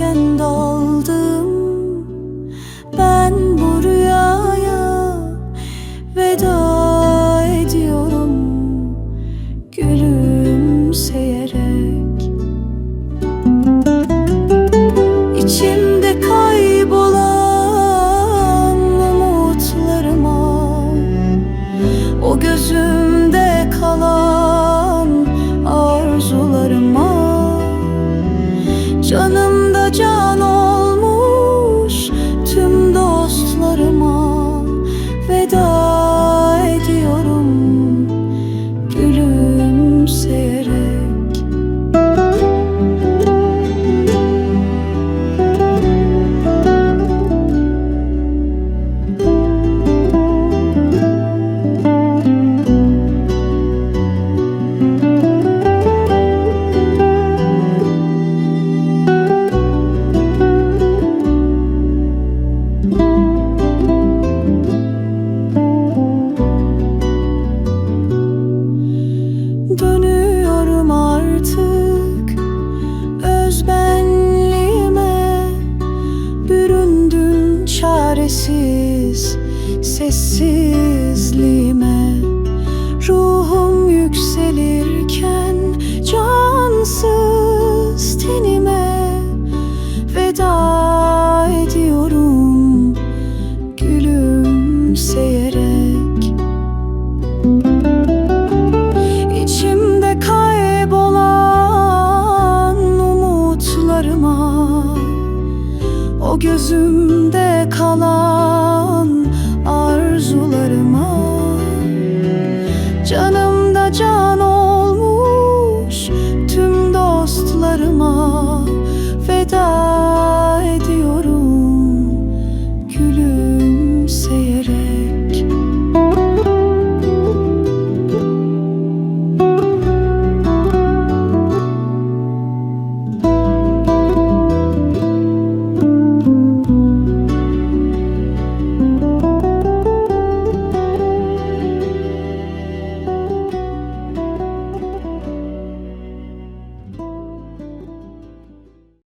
Uyurken daldım. Ben bu rüyaya Veda ediyorum. Gülümseyerek. İçimde kaybolan umutlarıma O gözümde kalan arzularıma Canım 情の çaresiz sessizliğime. Ruhum yükselirken içimde kalan arzularıma. Canımda can olmuş tüm dostlarıma feda